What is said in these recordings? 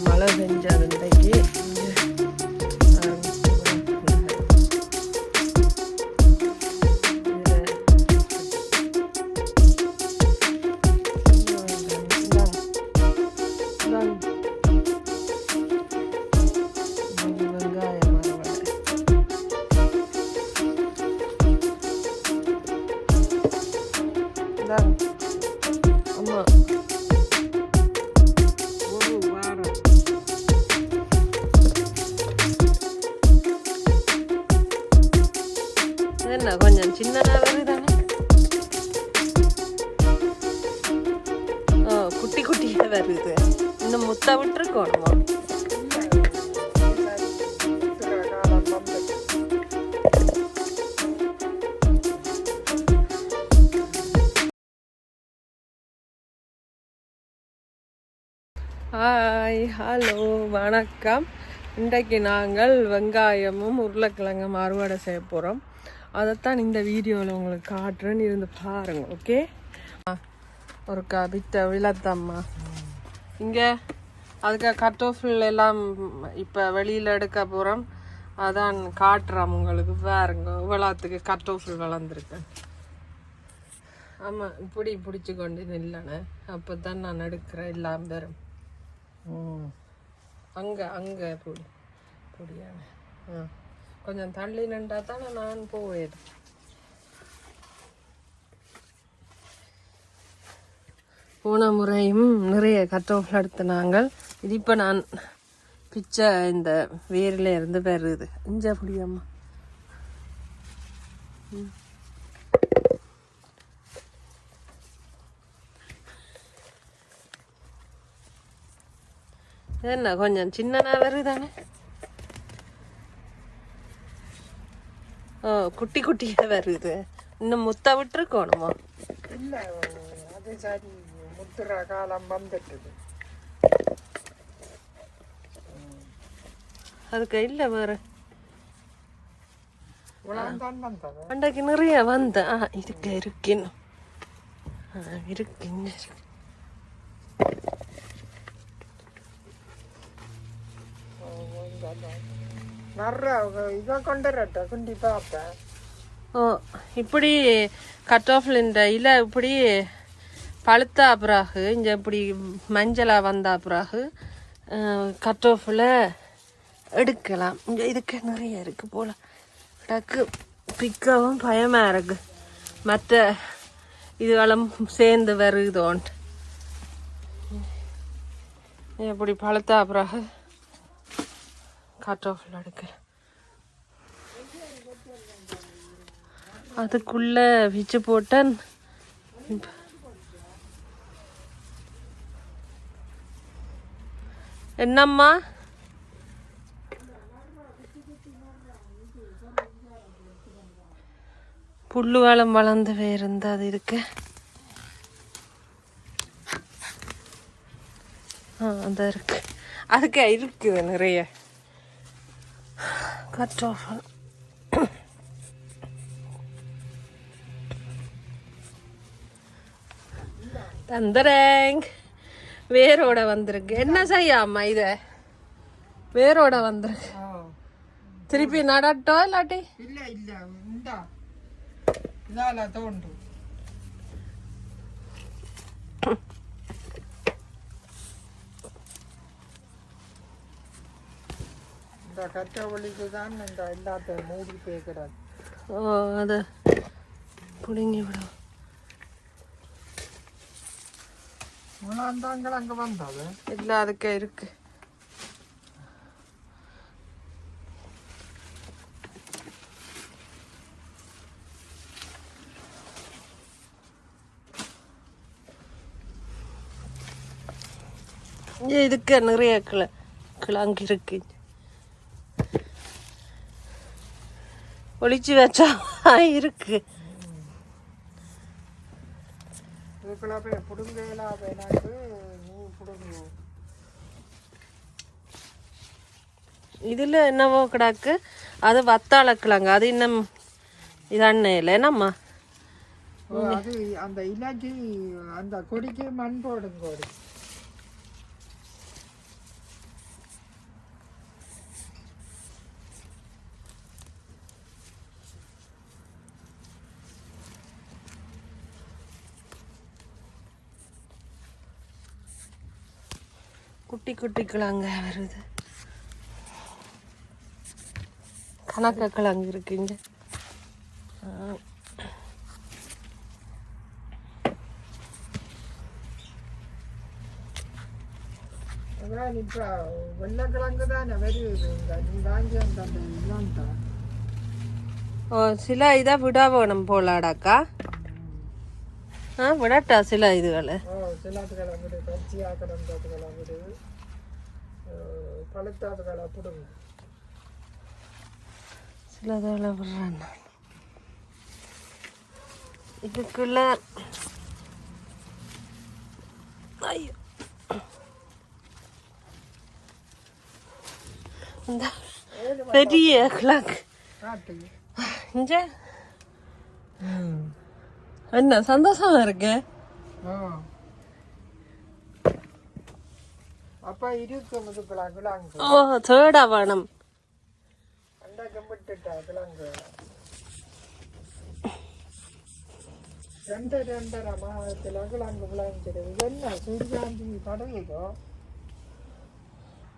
மழை பெஞ்சது hi hello வணக்கம். இன்றைக்கு நாங்கள் வெங்காயமும் உருளைக்கிழங்கும் அறுவடை செய்ய போகிறோம் அதைத்தான் இந்த வீடியோவில் உங்களுக்கு காட்டுறேன்னு இருந்து பாருங்க ஓகே ஒரு கபித்த விளத்தம்மா. இங்கே அதுக்கு கட்டோஃபில் எல்லாம் இப்போ வெளியில் எடுக்க போகிறோம் அதான் காட்டுறோம் உங்களுக்கு. பாருங்க இவ்வளோத்துக்கு கட்டோஃபில் வளர்ந்துருக்கேன் ஆமாம் இப்படி பிடிச்சி கொண்டு நில்லணே அப்போ தான் நான் எடுக்கிறேன் எல்லாம் பேரும். அங்கே அங்கே பொடி பொடியான. ஆ. கொஞ்சம் தள்ளி நின்றா தானே நான் போவேன். போன முறையும் நிறைய கட்டோஃபில் எடுத்த நாங்கள். இது இப்போ நான் பிச்சை இந்த வேரில் இருந்து பெறுது. இஞ்சா புடியாம்மா ம். என்ன கொஞ்சம் சின்னனா வருதானே? ஓ குட்டி குட்டியா வருது. இன்னும் முத்த விட்டுருக்கோணுமா? இல்ல அது சரி. முத்திர காலம் வந்துட்டுது. அதுக்கு இல்லை வேற. அன்றைக்கு நிறைய வந்த. ஆ இதுக்கு இருக்கணும் ஆ இருக்கு இருக்கு வர்ற இதை கொண்டுறட்ட குண்டி பார்ப்பேன் ஓ இப்படி கட் ஆஃப்ல இந்த இலை இப்படி பழுத்தா பிறகு இங்க இப்படி மஞ்சளா வந்தா பிறகு கட் ஆஃபில் எடுக்கலாம். இங்க இதுக்கு நிறைய இருக்கு போல. டக்கு பிக்கவும் பயமா இருக்கு. மற்ற இதுகளும் சேர்ந்து வருதோன்ட்டு. இப்படி பழுத்தா பிறகு கட் எடுக்கிறேன் அதுக்குள்ளே விச்சு போட்டேன் என்னம்மா? புல்லுகாலம் வளர்ந்து வேறுந்து அது இருக்கு. ஆ அந்த இருக்கு. அதுக்கு இருக்குது நிறைய. கட் ஆஃப் தந்துறேங் வேரோட வந்திருக்கு. என்ன செய்யாமா இத? வேரோட வந்திருக்கு. திருப்பி நடட்டோ இல்லாட்டி? இல்ல இல்ல இந்தா இதால தோன்று இந்த கட்ட ஒளிக்கு தான் இந்த எல்லாத்தையும் மூடி பேக்கிறாங்க ஓ அது பிடுங்கி விடும் முழாந்தாங்கள் அங்க வந்தது? இல்லை அதுக்கு இருக்கு. இதுக்கு நிறைய கிள கிழங்கு இருக்கு. ஒளிச்சு வச்சா இருக்கு. இதுல என்னவோ கிடக்கு? அது வத்தாள கிழங்கு அது இன்னும் இதண்ணே இல்லை. என்னம்மா? ஓ, அது அந்த இலைக்கு அந்த கொடிக்கு மண் போடுங்க கொடி. குட்டி குட்டி கிழங்க வருது. கணக்க கிழங்கு இருக்குங்க இப்போ வெள்ளக்கிழங்கு தானே வருது. வாங்கி அந்த சில இதை விட வேணும் போலாடாக்கா? ஆ விடட்டா சில கிழ பிடுங்க சில இதில் விடுறேன் இதுக்குள்ள ஐயோ. இந்த பெரிய காட்டு. இங்க? என்ன சந்தோஷமா இருக்கு? அப்பா கிழங்கு கிழங்கு ஓ தேடா வேணும் அந்த கம்பிட்டுட்டா கிழங்கு ரெண்டு ரெண்டரை மாதத்தில் விளைஞ்சிருது இது என்ன சூரியகாந்தி படகுதோ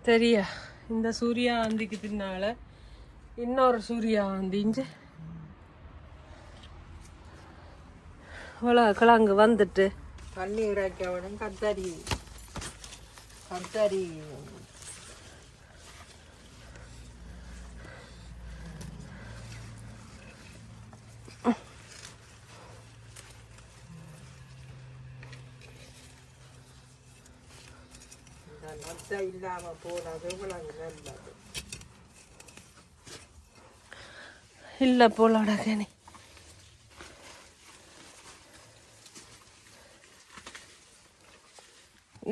தெரியா. இந்த சூரியாந்திக்கு பின்னால இன்னொரு சூரியாந்தி இங்க இவ்வளோ கிழங்கு வந்துட்டு. தண்ணி இறைக்கவனும் கத்தரி. கத்தரி. இல்லாம போனது விலங்கு நல்லது. இல்லை போலாடா கேணி.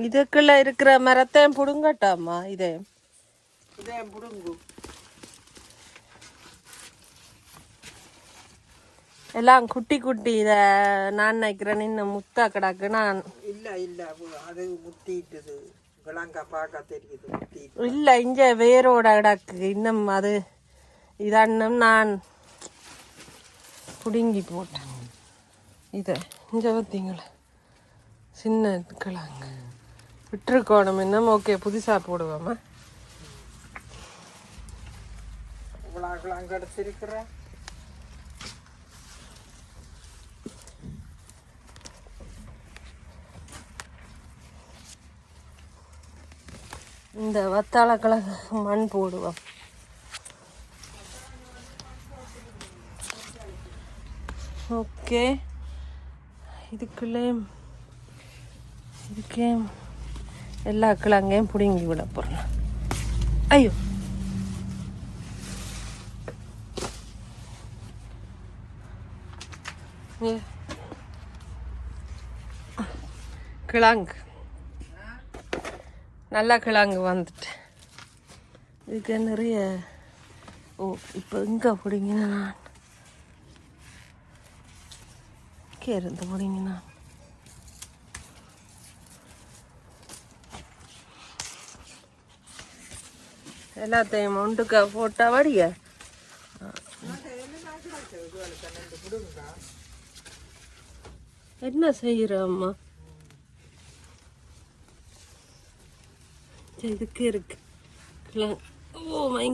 இதுக்குள்ள இருக்கிற மரத்தையும் புடுங்கட்டாமா இதே. இதே புடுங்கு. எல்லாம் குட்டி குட்டி இத நான் நினைக்கிறேன் இன்னும் முத்தா கிடக்கு. நான் இல்ல இல்ல அது- முத்திட்டுது. விலங்க பார்க்க தெரியுது இல்லை இங்க வேரோட கிடக்கு. இன்னும் அது இதன்னும் நான் புடுங்கி போட்டேன். இதை இங்க பார்த்தீங்களா சின்ன கிழங்கு. விட்டுருக்கோணும். இன்னும் ஓகே புதுசா போடுவோமா? இந்த வத்தாள கிழங்கு மண் போடுவோம். ஓகே இதுக்குள்ளே இதுக்கே எல்லா கிழங்கையும் பிடுங்கி விட போகிறேன் ஐயோ. கிழங்கு. நல்லா கிழங்கு வந்துட்டு. இதுக்கு நிறைய ஓ இப்போ இங்கே பிடிங்கினா நான். இங்கே இருந்து பிடிங்கினா எல்லாத்தையும் ஒன்றுக்க போட்டா வடிய என்ன செய்கிற அம்மா இதுக்கு இருக்கு கிழங்கு ஓ மை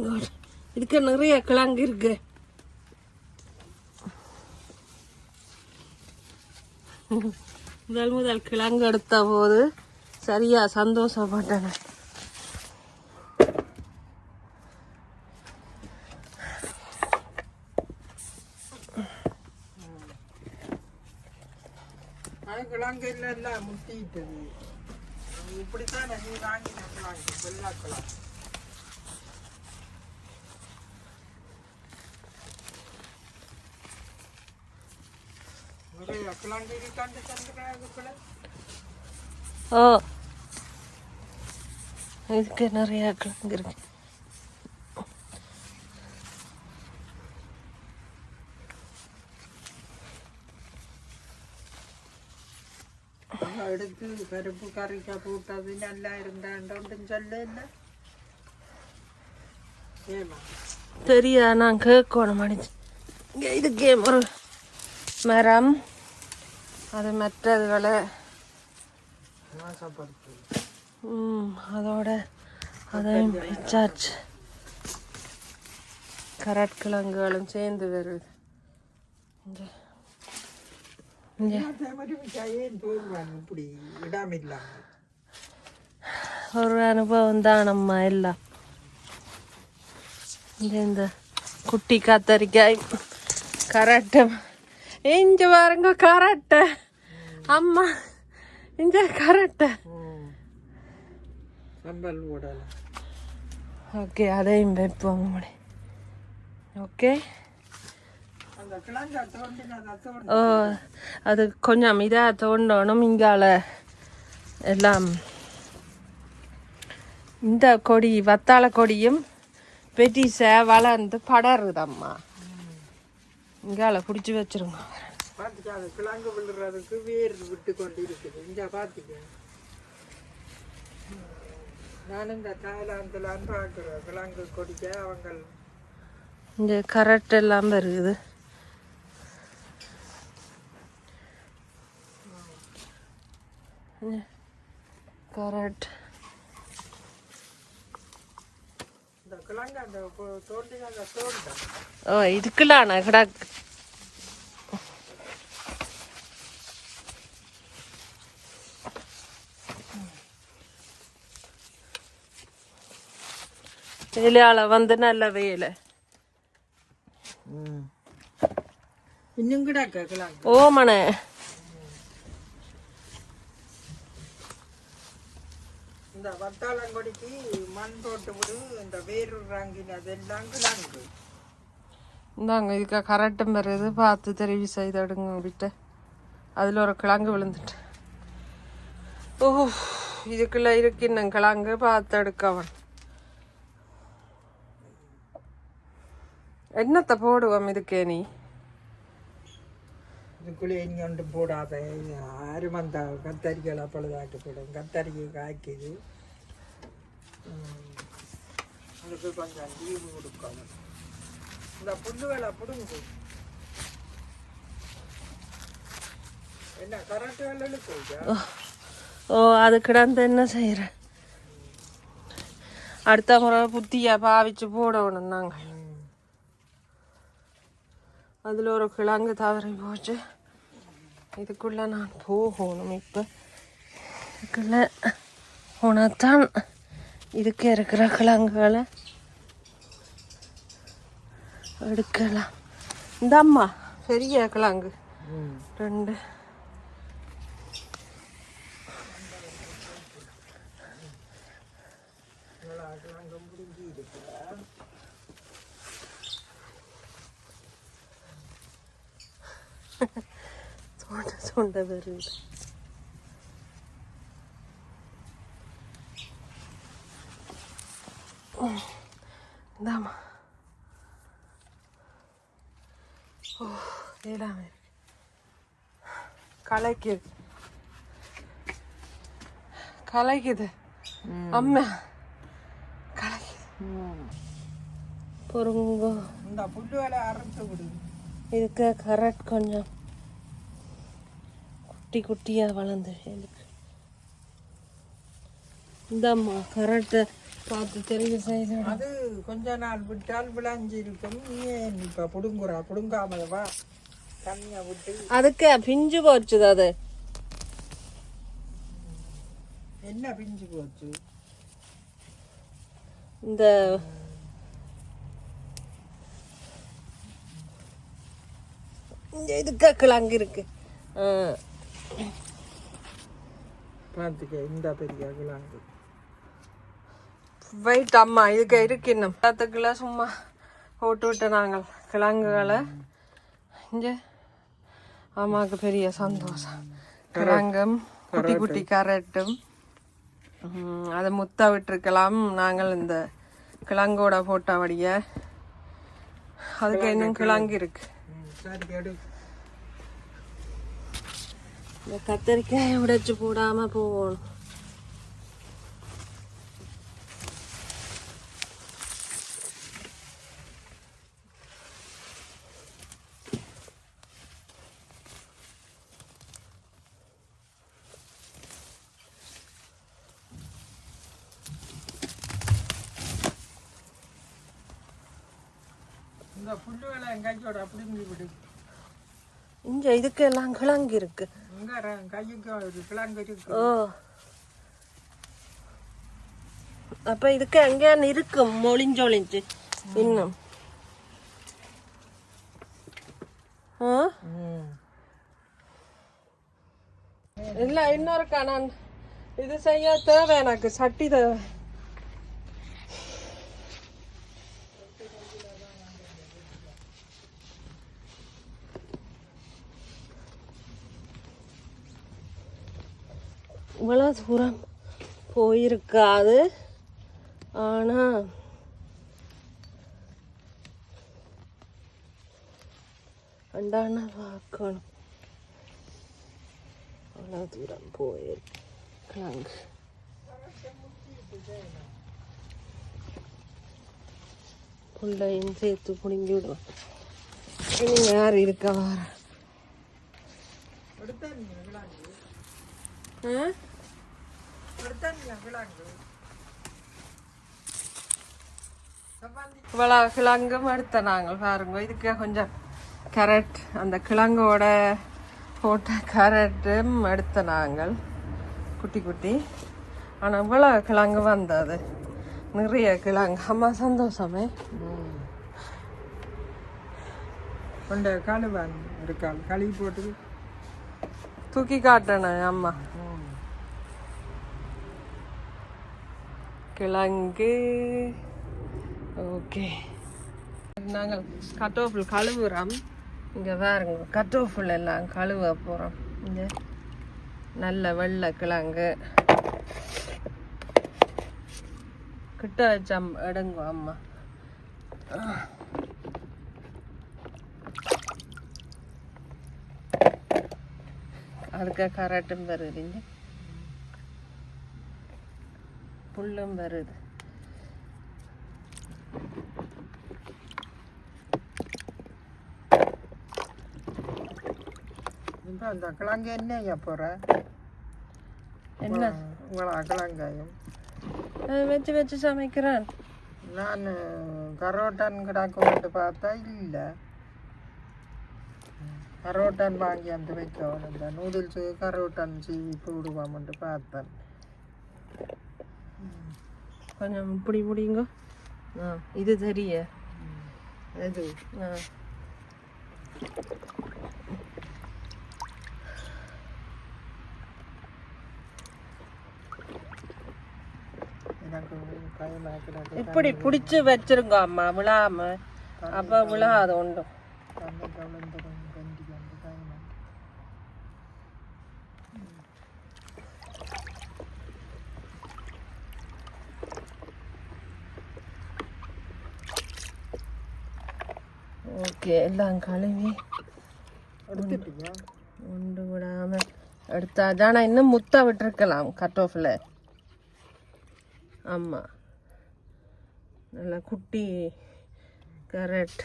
இதுக்கு நிறைய கிழங்கு இருக்கு முதல் முதல் கிழங்கு எடுத்த போது சரியா சந்தோஷப்பட்டேன் அது எல்லாம் முட்டிட்டது இப்படித்தான் நீ வாங்கின கிழங்கு வெள்ளா நிறைய கிழங்கு இருக்காண்டு தந்துக்கிறேன் ஓ இதுக்கு நிறைய கிழங்கு இருக்கு. அவ எடுத்து பருப்பு கறிக்க போட்டது நல்லா இருந்தாண்டோன்னு சொல்ல தெரியா நான் கேட்கணும் அடிச்சு இங்கே இதுக்கே ஒரு மரம் அது மற்றதுகளை ம் அதோட அதையும் பிச்சாச்சு கரட்கிழங்குகளும் சேர்ந்து வருது இங்கே இங்க ஏன் தோல்வான் இப்படி இடம் இல்லாம ஒரு அனுபவம் தான் நம்ம எல்லாம். இந்த குட்டி கத்தரிக்காய் கரட்டை. இங்க பாருங்க கரட்டை. அம்மா இங்க கரட்டை. ஓகே அதையும் வைப்போம் முடி ஓகே அந்த கிழங்கா தோண்டினா தோண்டி ஓ அது கொஞ்சம் இதாக தோண்டணும் இங்கால. எல்லாம் இந்த கொடி வத்தாள கொடியும் பெட்டிச வளர்ந்து படருதம்மா. இங்கால பிடிச்சி வச்சிருங்க. கிழங்கு விழுறதுக்கு வேர் விட்டு கொண்டு இருக்குது இங்க பார்த்துக்க. நான் இந்த தாய்லாந்தில் பார்க்குறேன் கிழங்கு கொடிக்க அவங்க இங்கே கரெக்ட் எல்லாம் வருது. கரெக்ட் இந்த கிழங்கு அந்த தோண்டினா அந்த தோண்ட ஓ இதுக்குலாம் கிடக்கு வேலையால வந்து நல்ல வேலை இன்னும் கிடக்க கிழங்கு ஓமனே இந்த வத்தாளங்கொடிக்கு மண் போட்டு விடு இந்த வேர் அதெல்லாம் கிழங்கு இந்தாங்க இதுக்கு கரெக்டும் வருது பார்த்து தெரிவி செய்தடுங்க விட்டு அதில் ஒரு கிழங்கு விழுந்துட்டு. ஓ இதுக்குள்ளே இருக்கு இன்னும் கிழங்கு பார்த்து எடுக்கவன் என்னத்தை போடுவோம் இதுக்கே நீ? இதுக்குள்ளே இனி ஒன்றும் போடாத. யாரும் அந்த கத்தரிக்காய் அப்பொழுதாக்கி போடும் கத்தரிக்கை காய்க்குது. அதுக்கு கொஞ்சம் லீவு கொடுக்கணும். இந்த புல்லுகளை பிடுங்கு. என்ன கரண்ட் வேலை ஓ அது கிடந்து என்ன செய்கிறேன் அடுத்த முறை புத்தியை பாவிச்சு போடணும் நாங்கள் அதில் ஒரு கிழங்கு தவறி போச்சு. இதுக்குள்ள நான் போகணும் இப்போ. இதுக்குள்ள போனாதான் இதுக்கு இருக்கிற கிழங்குகளை எடுக்கலாம். இந்த அம்மா பெரிய கிழங்கு. ரெண்டு. சோண்ட சோண்ட வருது இந்தாம்மா. ஓ எல்லாமே இருக்கு. கலைக்குது. கலைக்குது அம்மா. கலைக்குது. பொறுங்க. இந்த புல்லுகளை அறுத்து விடு. இதுக்கு கரெக்ட் கொஞ்சம் குட்டி குட்டியாக வளர்ந்து எனக்கு. இந்தம்மா கரெக்டை பார்த்து தெரிவு செய்து அது கொஞ்ச நாள் விட்டால் விளைஞ்சு இருக்கும் நீ இப்ப புடுங்குறா? புடுங்காம வா. தண்ணியை விட்டு. அதுக்கு பிஞ்சு போச்சுது அது. என்ன பிஞ்சு போச்சு? இந்த இதுக்கு கிழங்கு இருக்கு. பார்த்துக்க இந்த பெரிய கிழங்கு வெயிட் அம்மா இதுக்கு இருக்கு இன்னும். எல்லாத்துக்குள்ள சும்மா போட்டு விட்ட நாங்கள் கிழங்குகளை. இங்க. அம்மாவுக்கு பெரிய சந்தோஷம். கிழங்கும் குட்டி குட்டி கரட்டும். அதை முத்த விட்டுருக்கலாம். நாங்கள் இந்த கிழங்கோட போட்டபடிய அதுக்கு இன்னும் கிழங்கு இருக்கு. ம், சரி எடு இந்த கத்தரிக்காயை உடைச்சு போடாம போகணும் இந்த புல்லுகளை என் கையோட அப்படி விடு. இங்க இதுக்கு எல்லாம் கிழங்கு இருக்கு. இங்க ர- கைக்கு ஒரு கிழங்கு இருக்கு. ஓ. அப்ப இதுக்கு எங்க இருக்கும் மொழிஞ்சொழிஞ்சு. இன்னும். இல்ல இன்னொருக்கா நான் இது செய்ய தேவை எனக்கு சட்டி தேவை. இவ்வளோ தூரம் போயிருக்காது. ஆனால் அண்டான பார்க்கணும். அவ்வளோ தூரம் போயிருக்காங்க. புள்ளையும் சேர்த்து பிடுங்கி விடுவோம் இனி யார் இருக்கா வார? ஆ? இவ்வளோ கிழங்கும் எடுத்த நாங்கள் பாருங்க. இதுக்கு கொஞ்சம் கேரட் அந்த கிழங்கோட போட்ட கேரட்டும் எடுத்த நாங்கள். குட்டி குட்டி. ஆனால் இவ்வளோ கிழங்கு வந்தது. நிறைய கிழங்கு அம்மா சந்தோஷமே. கொண்ட கழுவான் இருக்காள். கழுவி போட்டு தூக்கி காட்டணும் அம்மா. கிழங்கு. ஓகே. நாங்கள் கட்டோஃபில் கழுவுறோம். இங்கே பாருங்க கட்டோஃபில் எல்லாம் கழுவ போகிறோம் இங்கே நல்ல வெள்ளை கிழங்கு. கிட்ட வச்சம் எடுங்க அம்மா. அதுக்கு கரட்டும் வருதுங்க புல்லும் வருது. இப்போ அந்த கிழங்கு என்ன போற? என்ன? இவ்வளோ கிழங்காயும் வச்சு வச்சு சமைக்கிறேன். நான் கரோட்டன் கிடக்கும்ட்டு பார்த்தா இல்லை. கரோட்டன் வாங்கி அந்த வைக்கணும். இந்த நூடுல்ஸு கரோட்டன் சீவி போடுவாமன்ட்டு பார்த்தேன். கொஞ்சம் இப்படி முடியுங்க ஆ இது தெரிய இது ஆ. இப்படி பிடிச்சு வச்சிருங்க அம்மா விழாம. அப்ப விழாது ஒன்றும் தண்ணி கவிழ்ந்துடும் கண்டி வந்து பயமாக ஓகே எல்லாம் கழுவி எடுத்துட்டியா ஒன்று விடாம எடுத்தா ஆனால் இன்னும் முத்தா விட்டுருக்கலாம் கட் ஆஃபில் ஆமாம் நல்லா குட்டி கரெக்ட்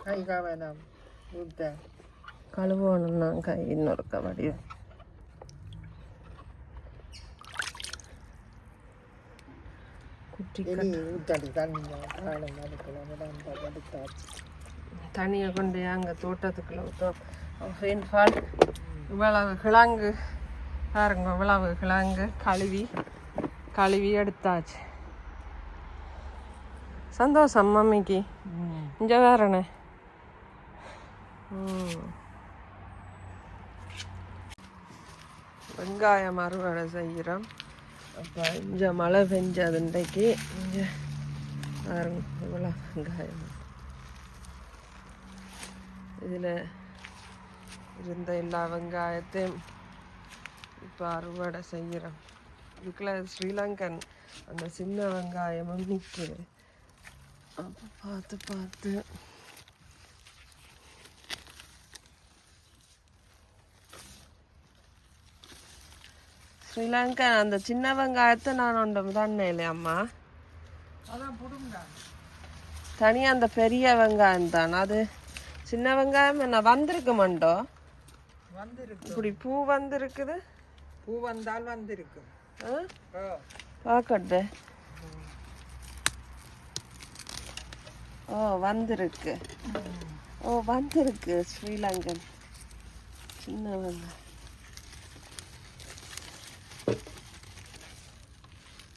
கை காவேனாம் ஊட்ட கழுவணும் தான் கை இன்னொரு கபடி குட்டி எலி ஊத்தாடி தண்ணி காணும் அதுக்குள்ள விடாம எடுத்தாச்சு தண்ணியை கொண்டு அங்கே தோட்டத்துக்குள்ள விட்டோம் ரெயின்ஃபால் இவ்வளவு கிழங்கு பாருங்க இவ்வளவு கிழங்கு கழுவி கழுவி எடுத்தாச்சு சந்தோஷம் மம்மிக்கு இங்கே வேறண்ணே. வெங்காயம் அறுவடை செய்கிறோம் அப்போ மழை பெஞ்சது இன்றைக்கு. இங்கே இவ்வளோ வெங்காயம். இதில் இருந்த எல்லா வெங்காயத்தையும் இப்போ அறுவடை செய்கிறோம் இதுக்குள்ள ஸ்ரீலங்கன் அந்த சின்ன வெங்காயமும் நிற்கிது அப்போ பார்த்து பார்த்து ஸ்ரீலங்கன் அந்த சின்ன வெங்காயத்தை நான் ஒன்று தானே புடுங்க தனியாக அந்த பெரிய வெங்காயம் தான். அது சின்ன வெங்காயம் என்ன வந்திருக்கு மண்டோ? வந்திருக்கு. இப்படி பூ வந்திருக்குது? பூ வந்தால் வந்திருக்கு. பார்க்கட்டு. ஓ வந்திருக்கு. ஓ வந்திருக்கு ஸ்ரீலங்கன். சின்ன வெங்காயம்.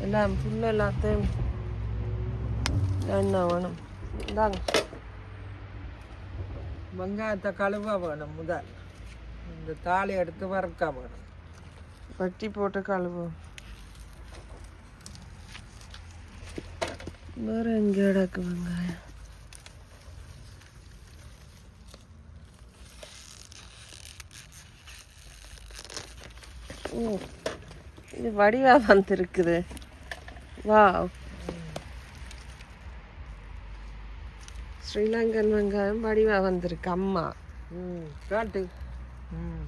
எல்லாம் புல் எல்லாத்தையும் எண்ணெய் வேணும் இந்தாங்க வெங்காயத்தை கழுவ வேணும் முதல் இந்த தாலி எடுத்து வறுக்க வேணும் வட்டி போட்டு கழுவோம் வேற எங்க கிடக்கு வெங்காயம் ஓ இது வடிவா வந்திருக்குது வா ஸ்ரீலங்கன் வெங்காயம் வடிவா வந்திருக்கு அம்மா. ம் காட்டு. ம்.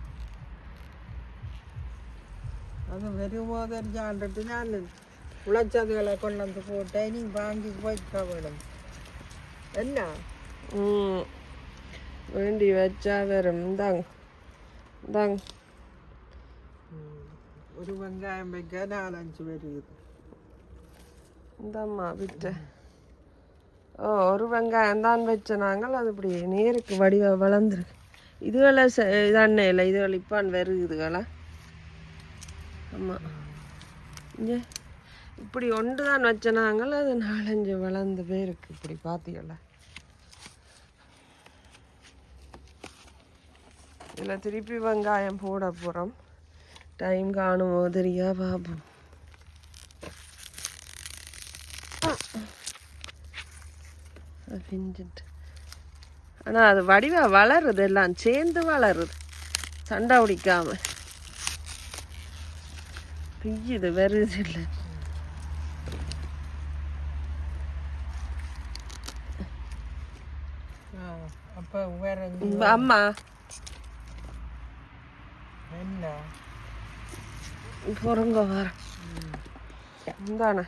அது வரும்போது தெரிஞ்சாண்டுட்டு நான். உழைச்சதுகளை கொண்டு வந்து போட்டேன் நீ வாங்கி வைக்க வேணும். என்ன? ம். வேண்டி வச்சா வரும். இந்தாங்க ம். ஒரு வெங்காயம் வைக்க நாலஞ்சு வருது இந்தாம்மா விட்டு. ஓ ஒரு வெங்காயம் தான் வச்ச நாங்கள் அது இப்படி நேருக்கு வடிவ வளர்ந்துருக்கு. இதுகளை இதானே இல்லை இதுகள் இப்பான் வருகுதுகளா ஆமாம் இங்கே. இப்படி ஒன்று தான் வச்சனாங்கள் அது நாலஞ்சு வளர்ந்து போயிருக்கு இப்படி பார்த்தீங்களா இதில் திருப்பி வெங்காயம் போட போகிறோம். டைம் காணுமோ தெரியா பார்ப்போம் பிஞ்சிட்டு ஆனால் அது வடிவா வளருது எல்லாம் சேர்ந்து வளருது. சண்டை பிடிக்காம. பிய்யுது வருது இல்லை அம்மா? என்ன? பொறுங்க வர. இந்தானே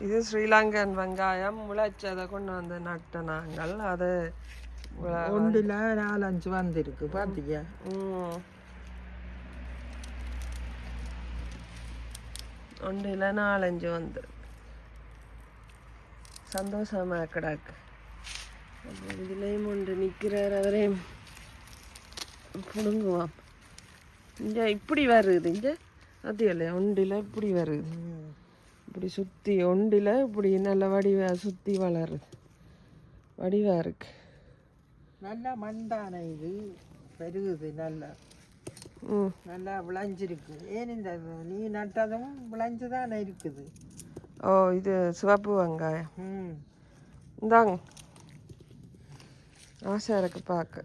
இது ஸ்ரீலங்கன் வெங்காயம். முளைச்சதை கொண்டு வந்து நட்ட நாங்கள். அது ஒன்றில் நாலஞ்சு வந்திருக்கு பார்த்தியா ம். ஒன்றில் நாலஞ்சு வந்து. சந்தோஷமா கிடக்கு. இதுலேயும் ஒன்று நிற்கிறார் அவரையும் பிடுங்குவான். இங்கே இப்படி வருது. இங்கே அது இல்லையா? ஒன்றில் இப்படி வருது. இப்படி சுற்றி ஒண்டில் இப்படி நல்ல வடிவா சுற்றி வளருது. வடிவா இருக்கு. நல்லா மண்தானே இது. பெருகுது நல்லா. ம். நல்லா விளைஞ்சிருக்கு. ஏன் இந்த நீ நட்டதும் விளைஞ்சு தானே இருக்குது. ஓ இது சிவப்பு வெங்காயம். ம். இந்தாங்க. ஆசை இருக்கு பார்க்க.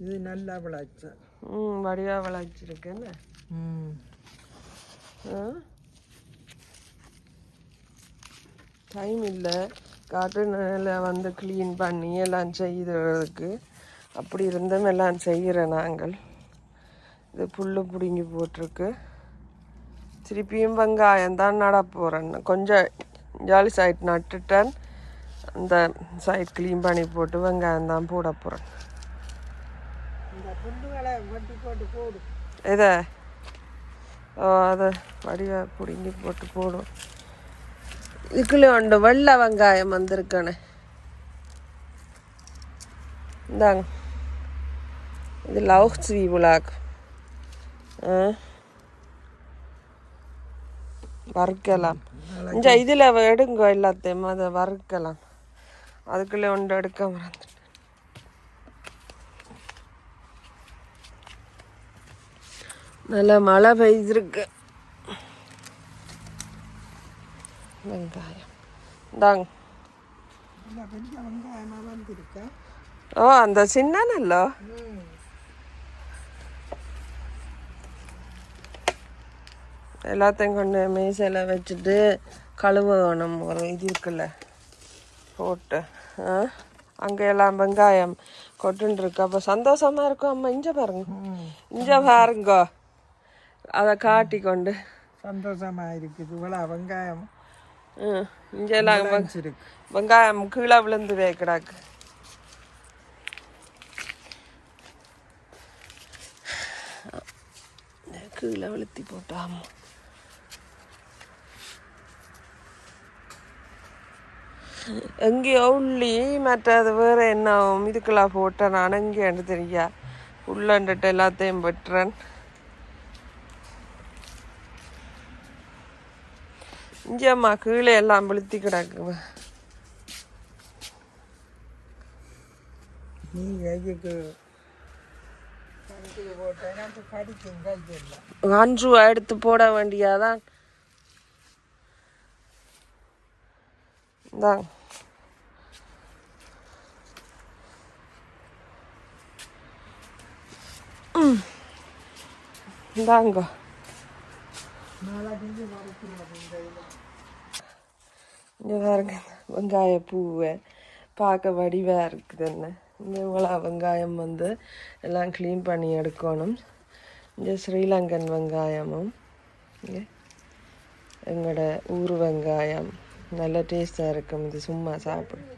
இது நல்லா விளைச்ச. ம் வடிவா விளைச்சிருக்குன்னு ம். டைம் இல்லை. நில வந்து க்ளீன் பண்ணி எல்லாம் செய்கிறதுக்கு அப்படி இருந்தும் எல்லாம் செய்கிறேன் நாங்கள். இது புல்லு பிடுங்கி போட்டிருக்கு. திருப்பியும் வெங்காயம் தான் நட போகிறேன் கொஞ்சம் ஜாலி சைட் நட்டுட்டேன். அந்த சைட் க்ளீன் பண்ணி போட்டு வெங்காயம் தான் போட போகிறேன் இதை அதை வடிவ பிடுங்கி போட்டு போடும். இதுக்குள்ளே உண்டு வெள்ளை வெங்காயம் வந்திருக்கானே. இந்தாங்க. இது லவ் ஸ்வீபுலாக் வறுக்கலாம். இந்த இதில் எடுங்க எல்லாத்தையும். அதை வறுக்கலாம். அதுக்குள்ளே ஒன்று எடுக்க மறந்து நல்ல மழை பெய்திருக்கு. வெங்காயம். இந்தாங்க. ஓ அந்த சின்ன நல்லோ எல்லாத்தையும் கொண்டு மேசையில் வச்சுட்டு கழுவணும். ஒரு இது இருக்குல்ல. போட்டு ஆ? அங்கே எல்லாம் வெங்காயம் கொட்டுன்னு இருக்கு. அப்போ சந்தோஷமா இருக்கும். அம்மா இஞ்ச பாருங்க. இஞ்ச பாருங்க. அதை காட்டி கொண்டு சந்தோஷமா இருக்குது இவ்வளோ வெங்காயம் இங்கெல்லாம் வெங்காயம் கீழே விழுந்து கிடாக்கு. கீழே விழுத்தி போட்டாமா? எங்கேயோ உள்ளி மற்றது வேற என்ன இதுக்கெல்லாம் போட்டேன். நான் எங்கேயாண்டு தெரியா? உள்ளண்டுட்டு எல்லாத்தையும் வெட்டுறேன் இங்கேம்மா கீழே எல்லாம் விழுத்தி கிடக்கு நீ கைக்கு அஞ்சு எடுத்து போட வேண்டியாதான் இந்தாங்க. இந்தாங்க. இதில் இங்கே பாருங்க வெங்காய பூவை பார்க்க வடிவாக இருக்குது என்ன. இங்கே இவ்வளோ வெங்காயம் வந்து எல்லாம் க்ளீன் பண்ணி எடுக்கணும். இந்த ஸ்ரீலங்கன் வெங்காயமும் இங்கே எங்களோட ஊர் வெங்காயம் நல்ல டேஸ்ட்டாக இருக்கும். இது சும்மா சாப்பிடும்